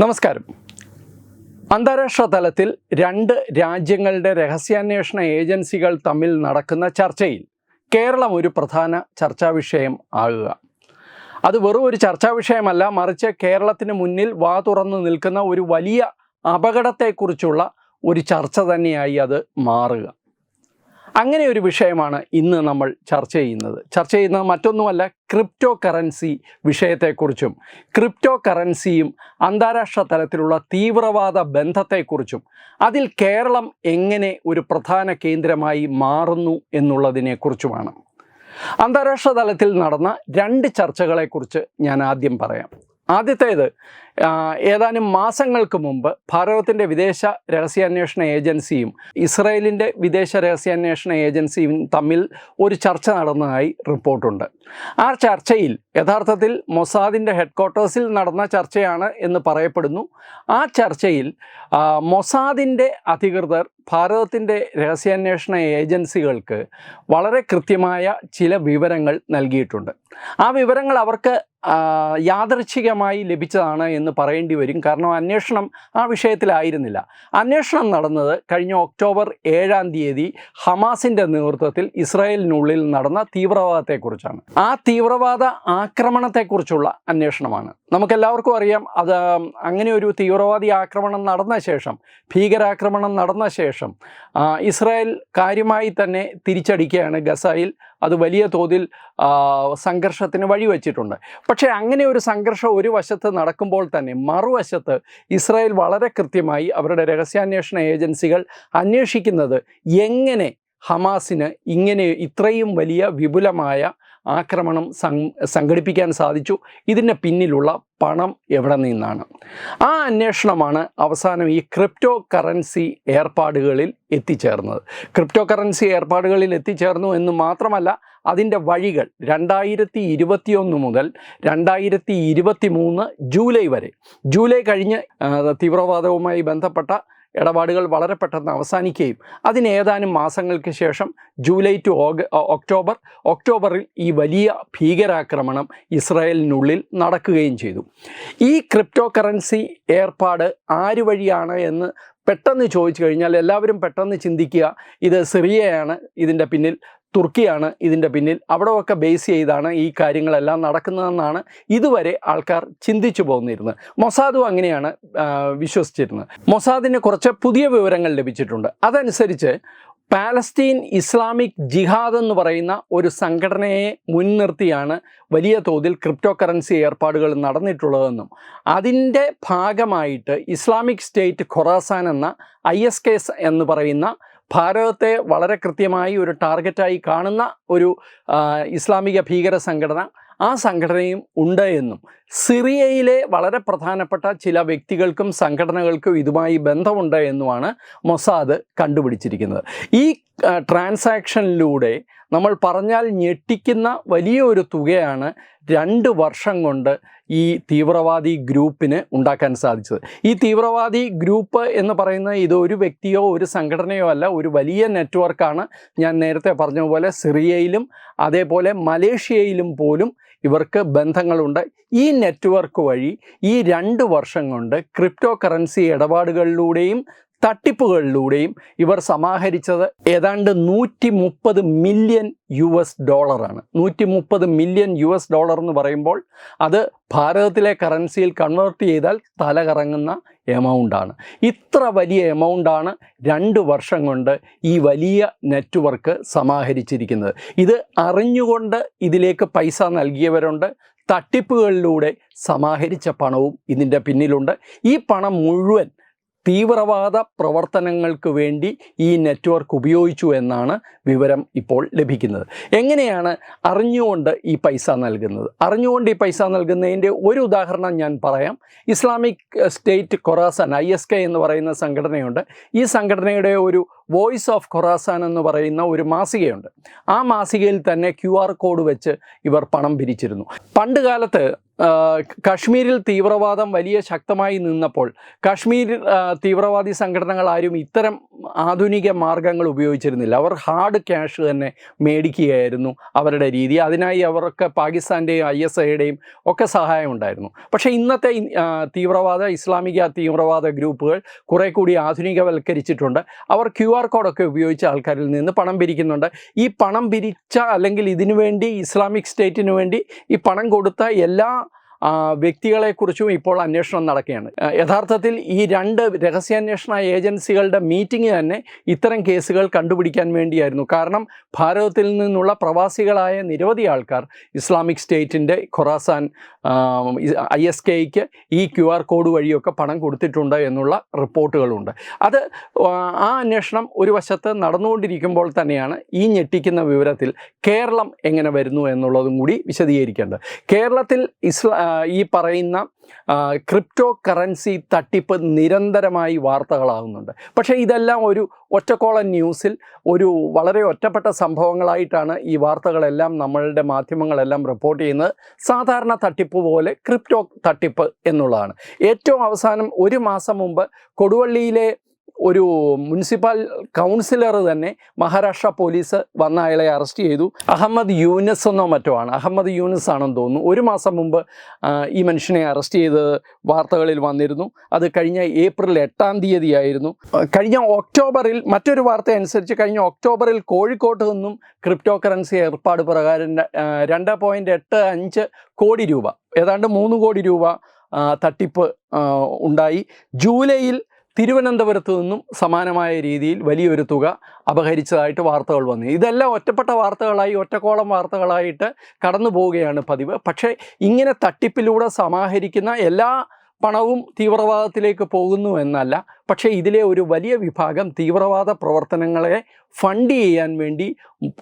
നമസ്കാരം. അന്താരാഷ്ട്ര തലത്തിൽ രണ്ട് രാജ്യങ്ങളുടെ രഹസ്യാന്വേഷണ ഏജൻസികൾ തമ്മിൽ നടക്കുന്ന ചർച്ചയിൽ കേരളം ഒരു പ്രധാന ചർച്ചാ വിഷയം ആകുക. അത് വെറും ഒരു ചർച്ചാ വിഷയമല്ല മറിച്ച് കേരളത്തിന് മുന്നിൽ വാ തുറന്നു നിൽക്കുന്ന ഒരു വലിയ അപകടത്തെക്കുറിച്ചുള്ള ഒരു ചർച്ച തന്നെയായി അത് മാറുക. അങ്ങനെ ഒരു വിഷയമാണ് ഇന്ന് നമ്മൾ ചർച്ച ചെയ്യുന്നത്. ചർച്ച ചെയ്യുന്നത് മറ്റൊന്നുമല്ല ക്രിപ്റ്റോ കറൻസി വിഷയത്തെക്കുറിച്ചും ക്രിപ്റ്റോ കറൻസിയും അന്താരാഷ്ട്ര തലത്തിലുള്ള തീവ്രവാദ ബന്ധത്തെക്കുറിച്ചും അതിൽ കേരളം എങ്ങനെ ഒരു പ്രധാന കേന്ദ്രമായി മാറുന്നു എന്നുള്ളതിനെക്കുറിച്ചുമാണ്. അന്താരാഷ്ട്ര തലത്തിൽ നടന്ന രണ്ട് ചർച്ചകളെക്കുറിച്ച് ഞാൻ ആദ്യം പറയാം. ആദ്യത്തേത് ഏതാനും മാസങ്ങൾക്ക് മുമ്പ് ഭാരതത്തിന്റെ വിദേശ രഹസ്യാന്വേഷണ ഏജൻസിയും ഇസ്രയേലിന്റെ വിദേശ രഹസ്യാന്വേഷണ ഏജൻസിയും തമ്മിൽ ഒരു ചർച്ച നടന്നതായി റിപ്പോർട്ടുണ്ട്. ആ ചർച്ചയിൽ യഥാർത്ഥത്തിൽ മൊസാദിന്റെ ഹെഡ്ക്വാർട്ടേഴ്സിൽ നടന്ന ചർച്ചയാണ് എന്ന് പറയപ്പെടുന്നു. ആ ചർച്ചയിൽ മൊസാദിന്റെ അധികൃതർ ഭാരതത്തിന്റെ രഹസ്യാന്വേഷണ ഏജൻസികൾക്ക് വളരെ കൃത്യമായ ചില വിവരങ്ങൾ നൽകിയിട്ടുണ്ട്. ആ വിവരങ്ങൾ അവർക്ക് യാദൃച്ഛികമായി ലഭിച്ചതാണ് എന്ന് പറയേണ്ടി വരും. കാരണം അന്വേഷണം ആ വിഷയത്തിലായിരുന്നില്ല. അന്വേഷണം നടന്നത് കഴിഞ്ഞ ഒക്ടോബർ ഏഴാം തീയതി ഹമാസിന്റെ നേതൃത്വത്തിൽ ഇസ്രായേലിനുള്ളിൽ നടന്ന തീവ്രവാദത്തെക്കുറിച്ചാണ്. ആ തീവ്രവാദ ആക്രമണത്തെക്കുറിച്ചുള്ള അന്വേഷണമാണ്. നമുക്കെല്ലാവർക്കും അറിയാം അത് അങ്ങനെ ഒരു തീവ്രവാദി ആക്രമണം നടന്ന ശേഷം ഭീകരാക്രമണം നടന്ന ശേഷം ഇസ്രായേൽ കാര്യമായി തന്നെ തിരിച്ചടിക്കുകയാണ് ഗസയിൽ. അത് വലിയ തോതിൽ സംഘർഷത്തിന് വഴിവെച്ചിട്ടുണ്ട് പക്ഷേ അങ്ങനെ ഒരു സംഘർഷം ഒരു വശത്ത് നടക്കുമ്പോൾ തന്നെ മറുവശത്ത് ഇസ്രായേൽ വളരെ കൃത്യമായി അവരുടെ രഹസ്യാന്വേഷണ ഏജൻസികൾ അന്വേഷിക്കുന്നത് എങ്ങനെ ഹമാസിന് ഇങ്ങനെ ഇത്രയും വലിയ വിപുലമായ ആക്രമണം സംഘടിപ്പിക്കാൻ സാധിച്ചു. ഇതിന് പിന്നിലുള്ള പണം എവിടെ നിന്നാണ്? ആ അന്വേഷണമാണ് അവസാനം ഈ ക്രിപ്റ്റോ കറൻസി ഏർപ്പാടുകളിൽ എത്തിച്ചേർന്നത്. ക്രിപ്റ്റോ കറൻസി ഏർപ്പാടുകളിൽ എത്തിച്ചേർന്നു എന്ന് മാത്രമല്ല അതിന്റെ വഴികൾ രണ്ടായിരത്തി ഇരുപത്തിയൊന്ന് മുതൽ രണ്ടായിരത്തി ഇരുപത്തി മൂന്ന് ജൂലൈ വരെ. ജൂലൈ കഴിഞ്ഞ് തീവ്രവാദവുമായി ബന്ധപ്പെട്ട ഇടപാടുകൾ വളരെ പെട്ടെന്ന് അവസാനിക്കുകയും അതിന് ഏതാനും മാസങ്ങൾക്ക് ശേഷം ജൂലൈ ടു ഒക്ടോബർ ഒക്ടോബറിൽ ഈ വലിയ ഭീകരാക്രമണം ഇസ്രായേലിനുള്ളിൽ നടക്കുകയും ചെയ്തു. ഈ ക്രിപ്റ്റോ കറൻസി ഏർപ്പാട് ആര് വഴിയാണ് എന്ന് പെട്ടെന്ന് ചോദിച്ചു കഴിഞ്ഞാൽ എല്ലാവരും പെട്ടെന്ന് ചിന്തിക്കുക ഇത് സിറിയയാണ് ഇതിന്റെ പിന്നിൽ തുർക്കിയാണ് ഇതിന്റെ പിന്നിൽ. അവിടെയൊക്കെ ബേസ് ചെയ്താണ് ഈ കാര്യങ്ങളെല്ലാം നടക്കുന്നതെന്നാണ് ഇതുവരെ ആൾക്കാർ ചിന്തിച്ചു പോകുന്നിരുന്നത് മൊസാദും അങ്ങനെയാണ് വിശ്വസിച്ചിരുന്നത്. മൊസാദിന് കുറച്ച് പുതിയ വിവരങ്ങൾ ലഭിച്ചിട്ടുണ്ട്. അതനുസരിച്ച് പാലസ്തീൻ ഇസ്ലാമിക് ജിഹാദ് എന്ന് പറയുന്ന ഒരു സംഘടനയെ മുൻനിർത്തിയാണ് വലിയ തോതിൽ ക്രിപ്റ്റോ കറൻസി ഏർപ്പാടുകൾ നടന്നിട്ടുള്ളതെന്നും അതിന്റെ ഭാഗമായിട്ട് ഇസ്ലാമിക് സ്റ്റേറ്റ് ഖൊറാസാൻ എന്ന ഐ എസ് എന്ന് പറയുന്ന ഭാരതത്തെ വളരെ കൃത്യമായി ഒരു ടാർഗറ്റായി കാണുന്ന ഒരു ഇസ്ലാമിക ഭീകര സംഘടന ആ സംഘടനയും ഉണ്ട് എന്നും. സിറിയയിലെ വളരെ പ്രധാനപ്പെട്ട ചില വ്യക്തികൾക്കും സംഘടനകൾക്കും ഇതുമായി ബന്ധമുണ്ട് എന്നുമാണ് മൊസാദ് കണ്ടുപിടിച്ചിരിക്കുന്നത്. ഈ ട്രാൻസാക്ഷനിലൂടെ നമ്മൾ പറഞ്ഞാൽ ഞെട്ടിക്കുന്ന വലിയ ഒരു തുകയാണ് രണ്ട് വർഷം കൊണ്ട് ഈ തീവ്രവാദി ഗ്രൂപ്പിന് ഉണ്ടാക്കാൻ സാധിച്ചത്. ഈ തീവ്രവാദി ഗ്രൂപ്പ് എന്ന് പറയുന്നത് ഇത് ഒരു വ്യക്തിയോ ഒരു സംഘടനയോ അല്ല ഒരു വലിയ നെറ്റ്വർക്കാണ്. ഞാൻ നേരത്തെ പറഞ്ഞതുപോലെ പോലെ സിറിയയിലും അതേപോലെ മലേഷ്യയിലും പോലും ഇവർക്ക് ബന്ധങ്ങളുണ്ട്. ഈ നെറ്റ്വർക്ക് വഴി ഈ രണ്ട് വർഷം കൊണ്ട് ക്രിപ്റ്റോ കറൻസി ഇടപാടുകളിലൂടെയും തട്ടിപ്പുകളിലൂടെയും ഇവർ സമാഹരിച്ചത് ഏതാണ്ട് നൂറ്റി മുപ്പത് മില്യൺ യു എസ് ഡോളറാണ്. നൂറ്റി മുപ്പത് മില്യൺ യു എസ് ഡോളർ എന്ന് പറയുമ്പോൾ അത് ഭാരതത്തിലെ കറൻസിയിൽ കൺവേർട്ട് ചെയ്താൽ തലകറങ്ങുന്ന എമൗണ്ടാണ്. ഇത്ര വലിയ എമൗണ്ടാണ് രണ്ട് വർഷം കൊണ്ട് ഈ വലിയ നെറ്റ്വർക്ക് സമാഹരിച്ചിരിക്കുന്നത്. ഇത് അറിഞ്ഞുകൊണ്ട് ഇതിലേക്ക് പൈസ നൽകിയവരുണ്ട്. തട്ടിപ്പുകളിലൂടെ സമാഹരിച്ച പണവും ഇതിന്റെ പിന്നിലുണ്ട്. ഈ പണം മുഴുവൻ തീവ്രവാദ പ്രവർത്തനങ്ങൾക്ക് വേണ്ടി ഈ നെറ്റ്വർക്ക് ഉപയോഗിച്ചു എന്നാണ് വിവരം ഇപ്പോൾ ലഭിക്കുന്നത്. എങ്ങനെയാണ് അറിഞ്ഞുകൊണ്ട് ഈ പൈസ നൽകുന്നത്? അറിഞ്ഞുകൊണ്ട് ഈ പൈസ നൽകുന്നതിന്റെ ഒരു ഉദാഹരണം ഞാൻ പറയാം. Islamic State Khorasan I S K എന്ന് പറയുന്ന സംഘടനയുണ്ട്. ഈ സംഘടനയുടെ ഒരു വോയിസ് ഓഫ് ഖൊറാസാൻ എന്ന് പറയുന്ന ഒരു മാസികയുണ്ട്. ആ മാസികയിൽ തന്നെ ക്യു ആർ കോഡ് വെച്ച് ഇവർ പണം പിരിച്ചിരുന്നു. പണ്ട് കാലത്ത് കാശ്മീരിൽ തീവ്രവാദം വലിയ ശക്തമായി നിന്നപ്പോൾ കാശ്മീർ തീവ്രവാദി സംഘടനകൾ ആരും ഇത്തരം ആധുനിക മാർഗങ്ങൾ ഉപയോഗിച്ചിരുന്നില്ല. അവർ ഹാർഡ് ക്യാഷ് തന്നെ മേടിക്കുകയായിരുന്നു അവരുടെ രീതി. അതിനായി അവർക്ക് പാകിസ്ഥാന്റെയും ഐ എസ് ഐയുടെയും ഒക്കെ സഹായം ഉണ്ടായിരുന്നു. പക്ഷേ ഇന്നത്തെ തീവ്രവാദ ഇസ്ലാമിക തീവ്രവാദ ഗ്രൂപ്പുകൾ കുറേ കൂടി ആധുനികവൽക്കരിച്ചിട്ടുണ്ട്. അവർ ക്യു ആർ കോഡൊക്കെ ഉപയോഗിച്ച് ആൾക്കാരിൽ നിന്ന് പണം പിരിക്കുന്നുണ്ട്. ഈ പണം പിരിച്ച അല്ലെങ്കിൽ ഇതിനു വേണ്ടി ഇസ്ലാമിക് സ്റ്റേറ്റിന് വേണ്ടി ഈ പണം കൊടുത്ത എല്ലാ വ്യക്തികളെക്കുറിച്ചും ഇപ്പോൾ അന്വേഷണം നടക്കുകയാണ്. യഥാർത്ഥത്തിൽ ഈ രണ്ട് രഹസ്യാന്വേഷണ ഏജൻസികളുടെ മീറ്റിംഗ് തന്നെ ഇത്തരം കേസുകൾ കണ്ടുപിടിക്കാൻ വേണ്ടിയായിരുന്നു. കാരണം ഭാരതത്തിൽ നിന്നുള്ള പ്രവാസികളായ നിരവധി ആൾക്കാർ ഇസ്ലാമിക് സ്റ്റേറ്റിന്റെ ഖൊറാസാൻ ഐ എസ് കെയ്ക്ക് ഈ ക്യു ആർ കോഡ് വഴിയൊക്കെ പണം കൊടുത്തിട്ടുണ്ട് എന്നുള്ള റിപ്പോർട്ടുകളുണ്ട്. അത് ആ, അന്വേഷണം ഒരു വശത്ത് നടന്നുകൊണ്ടിരിക്കുമ്പോൾ തന്നെയാണ് ഈ ഞെട്ടിക്കുന്ന വിവരത്തിൽ കേരളം എങ്ങനെ വരുന്നു എന്നുള്ളതും കൂടി വിശദീകരിക്കേണ്ടത്. കേരളത്തിൽ ഇസ്ലാ ഈ പറയുന്ന ക്രിപ്റ്റോ കറൻസി തട്ടിപ്പ് നിരന്തരമായി വാർത്തകളാകുന്നുണ്ട്. പക്ഷേ ഇതെല്ലാം ഒരു ഒറ്റക്കോളൻ ന്യൂസിൽ ഒരു വളരെ ഒറ്റപ്പെട്ട സംഭവങ്ങളായിട്ടാണ് ഈ വാർത്തകളെല്ലാം നമ്മളുടെ മാധ്യമങ്ങളെല്ലാം റിപ്പോർട്ട് ചെയ്യുന്നത്. സാധാരണ തട്ടിപ്പ് പോലെ ക്രിപ്റ്റോ തട്ടിപ്പ് എന്നുള്ളതാണ്. ഏറ്റവും അവസാനം ഒരു മാസം മുമ്പ് കൊടുവള്ളിയിലെ ഒരു മുനിസിപ്പൽ കൗൺസിലർ തന്നെ മഹാരാഷ്ട്ര പോലീസ് വന്ന അയാളെ അറസ്റ്റ് ചെയ്തു. അഹമ്മദ് യൂനസ് എന്നോ മറ്റോ ആണ്. അഹമ്മദ് യൂനസ് ആണെന്ന് തോന്നുന്നു. ഒരു മാസം മുമ്പ് ഈ മനുഷ്യനെ അറസ്റ്റ് ചെയ്ത് വാർത്തകളിൽ വന്നിരുന്നു. അത് കഴിഞ്ഞ ഏപ്രിൽ എട്ടാം തീയതി ആയിരുന്നു കഴിഞ്ഞ ഒക്ടോബറിൽ മറ്റൊരു വാർത്ത അനുസരിച്ച് കഴിഞ്ഞ ഒക്ടോബറിൽ കോഴിക്കോട്ട് നിന്നും ക്രിപ്റ്റോ കറൻസി ഏർപ്പാട് പ്രകാരം രണ്ട് പോയിന്റ് എട്ട് അഞ്ച് കോടി രൂപ ഏതാണ്ട് മൂന്ന് കോടി രൂപ തട്ടിപ്പ് ഉണ്ടായി. ജൂലൈയിൽ തിരുവനന്തപുരത്ത് നിന്നും സമാനമായ രീതിയിൽ വലിയൊരു തുക അപഹരിച്ചതായിട്ട് വാർത്തകൾ വന്നു. ഇതെല്ലാം ഒറ്റപ്പെട്ട വാർത്തകളായി ഒറ്റക്കോളം വാർത്തകളായിട്ട് കടന്നു പോവുകയാണ് പതിവ്. പക്ഷേ ഇങ്ങനെ തട്ടിപ്പിലൂടെ സമാഹരിക്കുന്ന എല്ലാ പണവും തീവ്രവാദത്തിലേക്ക് പോകുന്നു എന്നല്ല. പക്ഷേ ഇതിലെ ഒരു വലിയ വിഭാഗം തീവ്രവാദ പ്രവർത്തനങ്ങളെ ഫണ്ട് ചെയ്യാൻ വേണ്ടി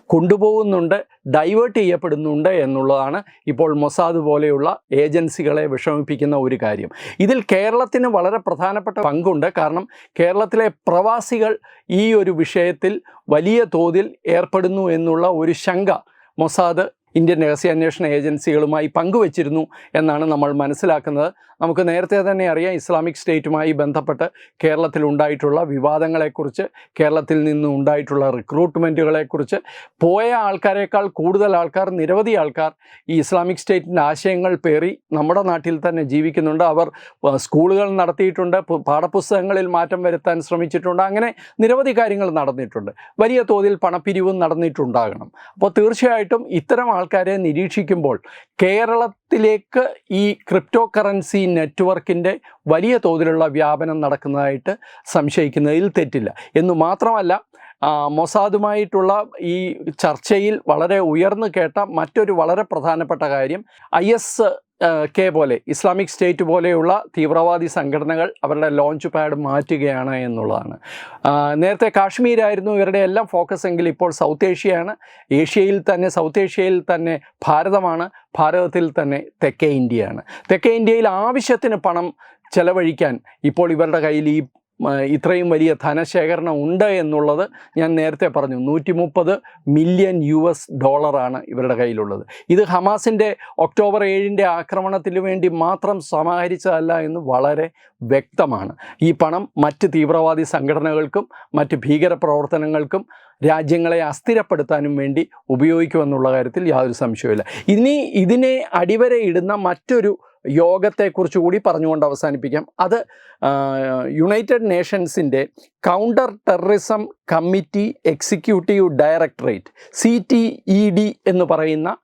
കൊണ്ടുപോകുന്നുണ്ട് ഡൈവേർട്ട് ചെയ്യപ്പെടുന്നുണ്ട് എന്നുള്ളതാണ് ഇപ്പോൾ മൊസാദ് പോലെയുള്ള ഏജൻസികളെ വിഷമിപ്പിക്കുന്ന ഒരു കാര്യം. ഇതിൽ കേരളത്തിന് വളരെ പ്രധാനപ്പെട്ട പങ്കുണ്ട്. കാരണം കേരളത്തിലെ പ്രവാസികൾ ഈ ഒരു വിഷയത്തിൽ വലിയ തോതിൽ ഏർപ്പെടുന്നു എന്നുള്ള ഒരു ശങ്ക മൊസാദ് ഇന്ത്യൻ രഹസ്യാന്വേഷണ ഏജൻസികളുമായി പങ്കുവച്ചിരുന്നു എന്നാണ് നമ്മൾ മനസ്സിലാക്കുന്നത്. നമുക്ക് നേരത്തെ തന്നെ അറിയാം ഇസ്ലാമിക് സ്റ്റേറ്റുമായി ബന്ധപ്പെട്ട് കേരളത്തിൽ ഉണ്ടായിട്ടുള്ള വിവാദങ്ങളെക്കുറിച്ച് കേരളത്തിൽ നിന്ന് ഉണ്ടായിട്ടുള്ള റിക്രൂട്ട്മെന്റുകളെക്കുറിച്ച് പോയ ആൾക്കാരെക്കാൾ കൂടുതൽ ആൾക്കാർ നിരവധി ആൾക്കാർ ഈ ഇസ്ലാമിക് സ്റ്റേറ്റിന്റെ ആശയങ്ങൾ പേറി നമ്മുടെ നാട്ടിൽ തന്നെ ജീവിക്കുന്നുണ്ട്. അവർ സ്കൂളുകൾ നടത്തിയിട്ടുണ്ട് പാഠപുസ്തകങ്ങളിൽ മാറ്റം വരുത്താൻ ശ്രമിച്ചിട്ടുണ്ട്. അങ്ങനെ നിരവധി കാര്യങ്ങൾ നടന്നിട്ടുണ്ട്. വലിയ തോതിൽ പണപ്പിരിവും നടന്നിട്ടുണ്ടാകണം. അപ്പോൾ തീർച്ചയായിട്ടും ഇത്തരം ആൾക്കാരെ നിരീക്ഷിക്കുമ്പോൾ കേരളത്തിലേക്ക് ഈ ക്രിപ്റ്റോ കറൻസി നെറ്റ്വർക്കിന്റെ വലിയ തോതിലുള്ള വ്യാപനം നടക്കുന്നതായിട്ട് സംശയിക്കുന്നതിൽ തെറ്റില്ല. എന്നു മാത്രമല്ല മൊസാദുമായിട്ടുള്ള ഈ ചർച്ചയിൽ വളരെ ഉയർന്നു കേട്ട മറ്റൊരു വളരെ പ്രധാനപ്പെട്ട കാര്യം ഐ എസ് കെ പോലെ ഇസ്ലാമിക് സ്റ്റേറ്റ് പോലെയുള്ള തീവ്രവാദി സംഘടനകൾ അവരുടെ ലോഞ്ച് പാഡ് മാറ്റുകയാണ് എന്നുള്ളതാണ്. നേരത്തെ കാശ്മീരായിരുന്നു ഇവരുടെ എല്ലാം ഫോക്കസ് എങ്കിൽ ഇപ്പോൾ സൗത്ത് ഏഷ്യയാണ് ഏഷ്യയിൽ തന്നെ സൗത്ത് ഏഷ്യയിൽ തന്നെ ഭാരതമാണ് ഭാരതത്തിൽ തന്നെ തെക്കേ ഇന്ത്യയാണ്. തെക്കേ ഇന്ത്യയിൽ ആവശ്യത്തിന് പണം ചെലവഴിക്കാൻ ഇപ്പോൾ ഇവരുടെ കയ്യിൽ ഈ ഇത്രയും വലിയ ധനശേഖരണം ഉണ്ട് എന്നുള്ളത് ഞാൻ നേരത്തെ പറഞ്ഞു. നൂറ്റി മുപ്പത് മില്യൺ യു എസ് ഡോളറാണ് ഇവരുടെ കയ്യിലുള്ളത്. ഇത് ഹമാസിന്റെ ഒക്ടോബർ ഏഴിന്റെ ആക്രമണത്തിന് വേണ്ടി മാത്രം സമാഹരിച്ചതല്ല എന്ന് വളരെ വ്യക്തമാണ്. ഈ പണം മറ്റ് തീവ്രവാദി സംഘടനകൾക്കും മറ്റ് ഭീകര പ്രവർത്തനങ്ങൾക്കും രാജ്യങ്ങളെ അസ്ഥിരപ്പെടുത്താനും വേണ്ടി ഉപയോഗിക്കുമെന്നുള്ള കാര്യത്തിൽ യാതൊരു സംശയവുമില്ല. ഇനി ഇതിനെ അടിവരയിടുന്ന മറ്റൊരു യോഗത്തെക്കുറിച്ച് കൂടി പറഞ്ഞുകൊണ്ട് അവസാനിപ്പിക്കാം. അത് United നേഷൻസിന്റെ counter terrorism committee executive directorate C എന്ന് പറയുന്ന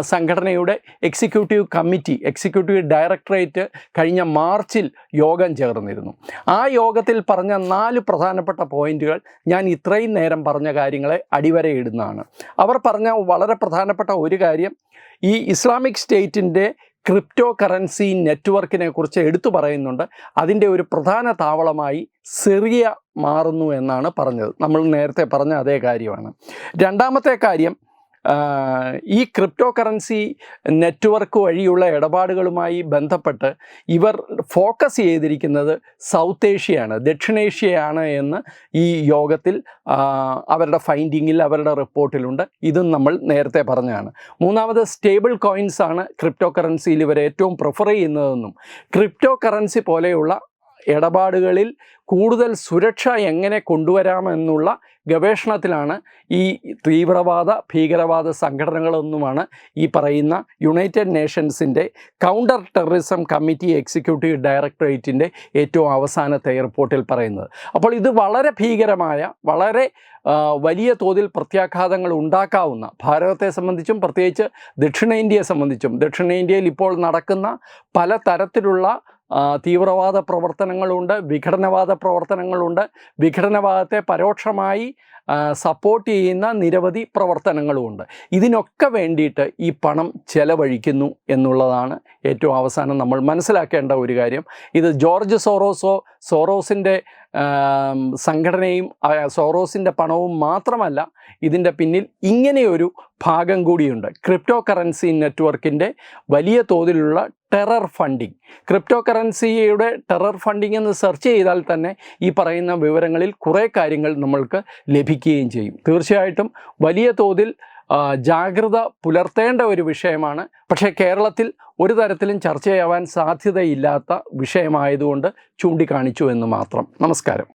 സംഘടനയുടെ എക്സിക്യൂട്ടീവ് കമ്മിറ്റി എക്സിക്യൂട്ടീവ് ഡയറക്ടറേറ്റ് കഴിഞ്ഞ മാർച്ചിൽ യോഗം ചേർന്നിരുന്നു. ആ യോഗത്തിൽ പറഞ്ഞ നാല് പ്രധാനപ്പെട്ട പോയിന്റുകൾ ഞാൻ ഇത്രയും നേരം പറഞ്ഞ കാര്യങ്ങളെ അടിവരയിടുന്നതാണ്. അവർ പറഞ്ഞ വളരെ പ്രധാനപ്പെട്ട ഒരു കാര്യം ഈ ഇസ്ലാമിക് സ്റ്റേറ്റിന്റെ ക്രിപ്റ്റോ കറൻസി നെറ്റ്വർക്കിനെ കുറിച്ച് എടുത്തു പറയുന്നുണ്ട്. അതിന്റെ ഒരു പ്രധാന താവളമായി സിറിയ മാറുന്നു എന്നാണ് പറഞ്ഞത്. നമ്മൾ നേരത്തെ പറഞ്ഞ അതേ കാര്യമാണ്. രണ്ടാമത്തെ കാര്യം ഈ ക്രിപ്റ്റോ കറൻസി നെറ്റ്വർക്ക് വഴിയുള്ള ഇടപാടുകളുമായി ബന്ധപ്പെട്ട് ഇവർ ഫോക്കസ് ചെയ്തിരിക്കുന്നത് സൗത്ത് ഏഷ്യയാണ് ദക്ഷിണേഷ്യയാണ് എന്ന് ഈ യോഗത്തിൽ അവരുടെ ഫൈൻഡിങ്ങിൽ അവരുടെ റിപ്പോർട്ടിലുണ്ട്. ഇതും നമ്മൾ നേരത്തെ പറഞ്ഞതാണ്. മൂന്നാമത് സ്റ്റേബിൾ കോയിൻസ് ആണ് ക്രിപ്റ്റോ കറൻസിയിൽ ഇവർ ഏറ്റവും പ്രിഫർ ചെയ്യുന്നതെന്നും ക്രിപ്റ്റോ കറൻസി പോലെയുള്ള ഇടപാടുകളിൽ കൂടുതൽ സുരക്ഷ എങ്ങനെ കൊണ്ടുവരാമെന്നുള്ള ഗവേഷണത്തിലാണ് ഈ തീവ്രവാദ ഭീകരവാദ സംഘടനകളൊന്നുമാണ് ഈ പറയുന്ന യുണൈറ്റഡ് നേഷൻസിന്റെ കൗണ്ടർ ടെററിസം കമ്മിറ്റി എക്സിക്യൂട്ടീവ് ഡയറക്ടറേറ്റിന്റെ ഏറ്റവും അവസാനത്തെ റിപ്പോർട്ടിൽ പറയുന്നത്. അപ്പോൾ ഇത് വളരെ ഭീകരമായ വളരെ വലിയ തോതിൽ പ്രത്യാഘാതങ്ങൾ ഉണ്ടാക്കാവുന്ന ഭാരതത്തെ സംബന്ധിച്ചും പ്രത്യേകിച്ച് ദക്ഷിണേന്ത്യയെ സംബന്ധിച്ചും ദക്ഷിണേന്ത്യയിൽ ഇപ്പോൾ നടക്കുന്ന പല തരത്തിലുള്ള തീവ്രവാദ പ്രവർത്തനങ്ങളുണ്ട് വിഘടനവാദ പ്രവർത്തനങ്ങളുണ്ട്. വിഘടനവാദത്തെ പരോക്ഷമായി സപ്പോർട്ട് ചെയ്യുന്ന നിരവധി പ്രവർത്തനങ്ങളുമുണ്ട്. ഇതിനൊക്കെ വേണ്ടിയിട്ട് ഈ പണം ചെലവഴിക്കുന്നു എന്നുള്ളതാണ് ഏറ്റവും അവസാനം നമ്മൾ മനസ്സിലാക്കേണ്ട ഒരു കാര്യം. ഇത് ജോർജ് സോറോസോ സോറോസിന്റെ സംഘടനയും സോറോസിന്റെ പണവും മാത്രമല്ല ഇതിന്റെ പിന്നിൽ ഇങ്ങനെയൊരു ഭാഗം കൂടിയുണ്ട്. ക്രിപ്റ്റോ കറൻസി നെറ്റ്വർക്കിന്റെ വലിയ തോതിലുള്ള ടെറർ ഫണ്ടിങ്. ക്രിപ്റ്റോ കറൻസിയുടെ ടെറർ ഫണ്ടിങ് എന്ന് സെർച്ച് ചെയ്താൽ തന്നെ ഈ പറയുന്ന വിവരങ്ങളിൽ കുറേ കാര്യങ്ങൾ നമ്മൾക്ക് ലഭിക്കുകയും ചെയ്യും. തീർച്ചയായിട്ടും വലിയ തോതിൽ ജാഗ്രത പുലർത്തേണ്ട ഒരു വിഷയമാണ്. പക്ഷേ കേരളത്തിൽ ഒരു തരത്തിലും ചർച്ചയാവാൻ സാധ്യതയില്ലാത്ത വിഷയമായതുകൊണ്ട് ചൂണ്ടിക്കാണിച്ചു എന്ന് മാത്രം. നമസ്കാരം.